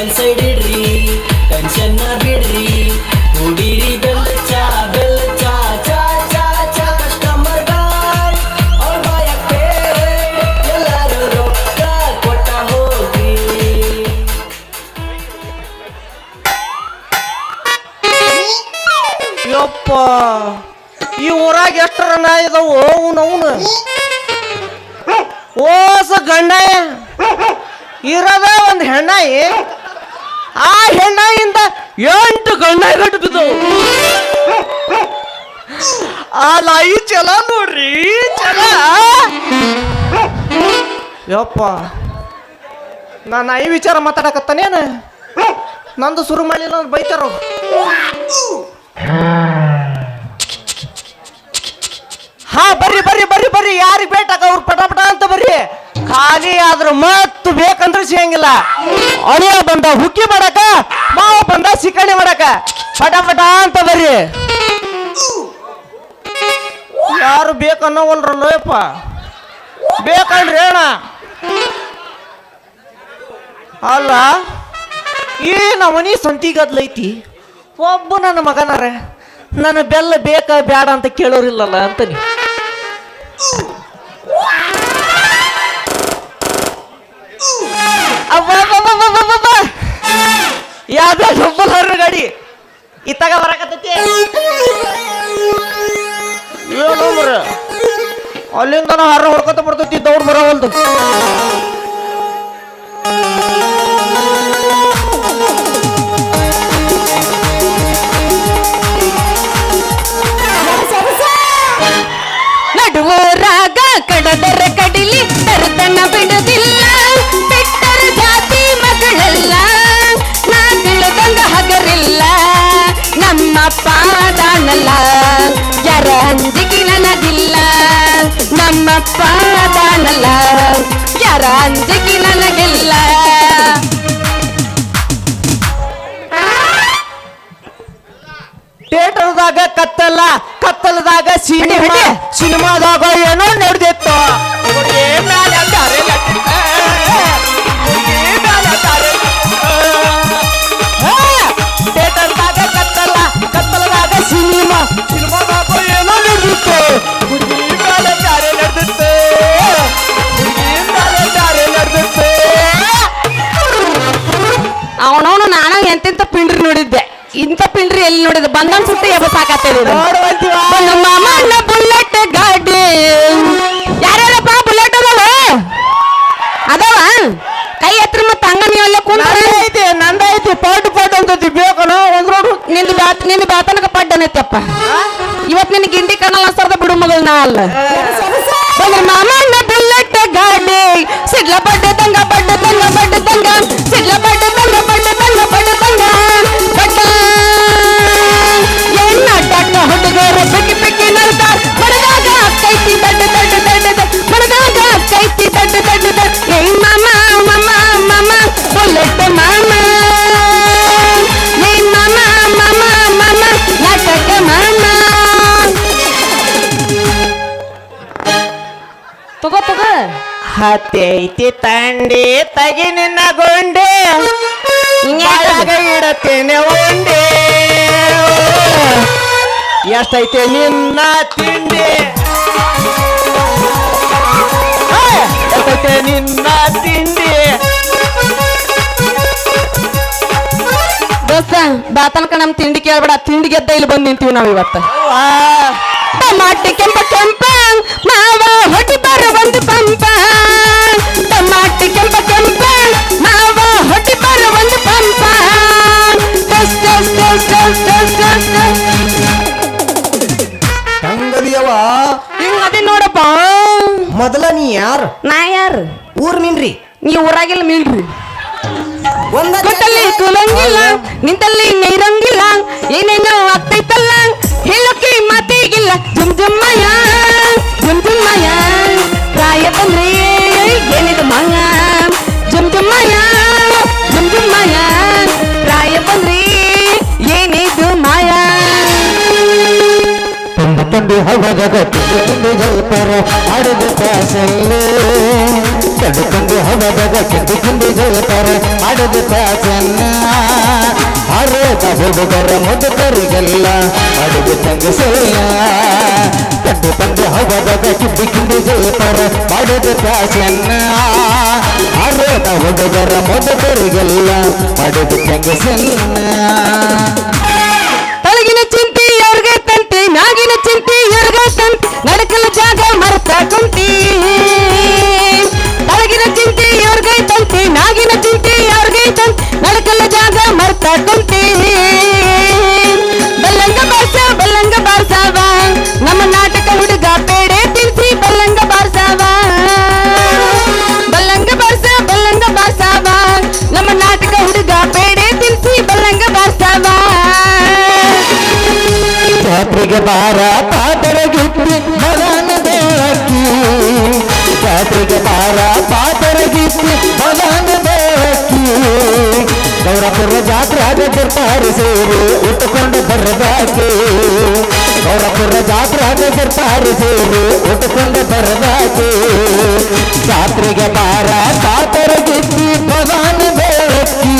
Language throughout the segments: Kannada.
ಒಂದ್ ಸೈಡ್ ಇಡ್ರಿ ಟೆನ್ಷನ್ ಬಿಡ್ರಿ. ಕುಡೀರಿ ಬೆಲ್ಲ ಚಾ ಬೆಲ್ಲ ಚಾ ಚಾ ಚಾ ಚಾ ಕಸ್ಟಮರ್ ಬಾಯ್ ಅವ್ರ ಬಾಯಕ್ಕೆ ಎಲ್ಲರೂ ರೊಕ್ಕ ಕೊಟ್ಟ ಹೋಗ್ರಿ ಯಪ್ಪ, ಈ ಊರಾಗ ಎಷ್ಟರ ನಾಯಿ ಇದಾವು ಅವನು ಓಸ ಗಂಡ ಇರದ ಒಂದು ಹೆಣ್ಣಾಯಿ. ಆ ಹೆಣ್ಣಾಯಿಂದ ಎಂಟು ಗಂಡ ಗಂಟು ಬಿದ್ದವು ಆ ನಾಯಿ ಚಲ ನೋಡ್ರಿ ಚಲ ಯಪ್ಪ. ನಾ ನಾಯಿ ವಿಚಾರ ಮಾತಾಡಕತ್ತಾನೇನ ನಂದು ಶುರು ಮಾಡಿ ಅಂದ್ರೆ ಬೈತಾರ? ಹಾ, ಬರ್ರಿ ಬರ್ರಿ ಬರ್ರಿ ಬರ್ರಿ. ಖಾಲಿ ಆದ್ರೂ ಮತ್ ಬೇಕಂದ್ರೆ ಸಿಗಂಗಿಲ್ಲ. ಅಳಿಯ ಬಂದ ಹುಕ್ಕಿ ಮಾಡಕ, ಮಾವ ಬಂದ ಸಿಕ್ಕಣಿ ಮಾಡಕ. ಪಟ ಪಟ ಅಂತ ಬರ್ರಿ. ಯಾರು ಬೇಕನ್ನೋ ಯಪ್ಪ. ಬೇಕಂದ್ರೆ ಅಣ್ಣ. ಅಲ್ಲ, ಈ ನಮನಿ ಸಂತಿಗದ್ಲೈತಿ. ಒಬ್ಬ ನನ್ನ ಮಗನಾರ, ನನ್ನ ಬೆಲ್ಲ ಬೇಕ ಬೇಡ ಅಂತ ಕೇಳೋರಿಲ್ಲಲ್ಲ ಅಂತ ಅಬ್ಬಬ್ಬಬ್ಬಬ್ಬಬ್ಬಬ್ಬ. ಯಾವ್ದೋ ಡಬ್ಬಲ್ ಹರ್ರ ಗಾಡಿ. ಇತ್ತಾಗ ಬರಕತ್ತೈತಿ. ಏನು ಮರ. ಅಲ್ಲಿಂದ ಹರ್ರ ಹೊಡ್ಕೊತ ಬರ್ತೈತಿ ದೌಡ್ ಬರೋವಲ್ದು ನಮ್ಮ ಪಾದಾನಲ್ಲ ಯಾರ ಅಂಜಿಕೆ ನನಗಿಲ್ಲ. ಥಿಯೇಟರ್ದಾಗ ಕತ್ತಲ ಕತ್ತಲದಾಗ ಸಿನಿಮಾ ಸಿನಿಮಾದಾಗ ಏನೋ ನಡೆದಿತ್ತು. ಇಂಥ ಪಿಂಡ್ರಿ ಎಲ್ಲಿ ನೋಡಿದ ಬಂದನ್ ಸುತ್ತ ಎಬ್ಬ ಸಾಕಾಗ್ತದೆ ನಮ್ಮ ಮಾಮನ ಬುಲೆಟ್ ಗಾಡಿ. ಯಾರ್ಯಾರಪ್ಪ ಬುಲೆಟ್ ಅದಾವ? ಅದಾವ? ಕೈ ಹತ್ರ ಮತ್ತೆ ಅಂಗನ ನೀವೆಲ್ಲ ಕುಂತ ನಂದೈತಿ ಪಾಟ್ ಪಾಟ್ ಅಂತೈತಿ. ಬೇಕನ ಒಂದ್ ರೋಡ್ ನಿಂದು ಬ್ಯಾತ್ ನಿಂದು ಬಾತನಕ ಪಡ್ಡನೈತಪ್ಪ ಇವತ್ ನಿನ್ ಗಿಂಡಿ ಕಣ್ಣಲ್ಲ ಸರ್ದ ಬಿಡು ಮಗಳು ನಾ ಅಲ್ಲ. ಬುಲ್ಲೆಟ್ ಮಾಮನ ಬುಲೆಟ್ ಗಾಡಿ. ಸಿಡ್ಲ ಬಡ್ಡ ತಂಗ ಬಡ್ಡ ತಂಗ ಬಡ್ಡ ತಂಗ. ತಗೋ ಹತ್ತೈತಿ ತಂಡಿ ತಗಿ ನಿನ್ನ ಗೊಂಡೆ. ಇಡತೇನೆ ಒಂಡೆ ಎಷ್ಟೈತೆ ನಿನ್ನ ತಿಂಡಿ? ಎಷ್ಟೈತೆ ನಿನ್ನ ತಿಂಡಿ? ದೋಸ್ತ ಬಾತನಕ ನಮ್ ತಿಂಡಿ ಕೇಳ್ಬೇಡ. ತಿಂಡಿ ಗೆದ್ದ ಇಲ್ಲಿ ಬಂದ್ ನಿಂತೀವಿ ನಾವ್ ಇವತ್ತು ಕೆಂಪ ಕೆಂಪ ಮಾವ ಬರ ಒಂದು ಪಂಪ. ಟಮಾಟೆ ಕೆಂಪ ಕೆಂಪ. ಮಾವ ಹೊಟ್ಟಿ ಬರ ಒಂದು ಪಂಪ. ಹೆಂಗದಿಯವ ಹಿಂಗ್ ಅದೇ ನೋಡಪ್ಪ. ಮೊದಲ ನೀ ಯಾರು? ನಾ ಯಾರು? ಊರ್ ನಿನ್ರಿ? ನೀ ಊರಾಗಿಲ್ಲ ಮಿಲ್ರಿ ಒಂದ ಕುಲಂಗಿಲ್ಲ ತುಂಡು ತುಂಡು ಜಲ್ಪರ ಆಡಿದ ಪ್ಯಾಸಲ್ಲೇ ಕಂಡುಕೊಂಡು ಹವದಾಗ ಕಿಂದಿ ಕಿಂದಿ ಜೋತಾರೆ ಮಾಡಿದ ಪ್ಯಾಸನ್ನ ಹಾರೋದ ಹುಡುಗರ ಮುದುಕರಿಗೆಲ್ಲ ಮಾಡಿದ ತಂಗಸಲ್ಲ. ಕಂಡುಕೊಂಡು ಹವದಾಗ ಕಿಂದಿ ಕಿಂದಿ ಜಲ್ಪರ ಮಾಡಿದ ಪ್ಯಾಸನ್ನ ಹಾರೋದ ಹುಡುಗರ ಮುದುಕರಿಗೆಲ್ಲ ಅಡುಗೆ ತಂಗಸಲ್ಲ. ಇವ್ರಿಗೆ ತಂತಿ ನಡಕಲ ಜಾಗ ಮರ್ತ ಕುಂತಿ ತಳಗಿನ ಚಿಂತಿ ಇವ್ರಿಗೆ ತಂತಿ ಮ್ಯಾಗಿನ ಚಿಂತಿ ಅವ್ರಿಗೆ ತಂತಿ ನಡಕಲ ಜಾಗ ಮರ್ತ ಕುಂತಿ ಬಲ್ಲಂಗ ಬಾರ್ಸ ಬಲ್ಲಂಗ ಬಾರ್ಸಾವ ನಮ್ಮ ನಾಟಕ ಹುಡುಗ ಪೇಡೆ ತಿನ್ಸಿ ಬಲ್ಲಂಗ ಬಾರ್ಸಾವ ಬಲ್ಲಂಗ ಬಾರ್ಸ ಬಲ್ಲಂಗ ಬಾರ್ಸಾವ ನಮ್ಮ ನಾಟಕ ಹುಡುಗ ಪೇಡೆ ತಿನ್ಸಿ ಬಲ್ಲಂಗ ಬಾರ್ಸಾವ ಜಾತ್ರೆಗೆ ಬಾರ ಪಾತರ ಜಾತ್ರೆಗೆ ಬಾರ ಪಾತರ ಗಿತ್ತಿ ಮಗನ ಬೆಳಕಿ ಗೌರಪುರ ಜಾತ್ರೆ ಆಗಿರ್ತಾರೆ ಸೇರಿ ಉಟ್ಟುಕೊಂಡು ಬರದಾಕೆ ಗೌರಪುರ ಜಾತ್ರೆ ಆಗಿರ್ತಾರೆ ಸೇರಿ ಉಟ್ಟುಕೊಂಡು ಬರದಾಕೆ ಜಾತ್ರೆಗೆ ಬಾರ ಪಾತರ ಗಿತ್ತಿ ಮಗನ ಬೆಳಕಿ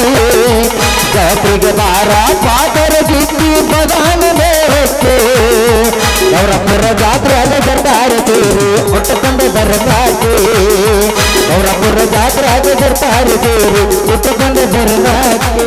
ಜಾತ್ರೆಗೆ ಬಾರ ಪಾತರ ಗಿತ್ತಿ ಮಗನ ಬೆಳಕಿ ಗೌರಪುರ ಜಾತ್ರೆ ಬರ್ತಾರೆ ಸೇರು ಉಟ್ಟುಕೊಂಡು ಬರದಾಕೆ ಗೌರಪುರ ಜಾತ್ರೆ ಬರ್ತಾರೆ ಸೇರು ಉಟ್ಟುಕೊಂಡು ಬರದಾಕೆ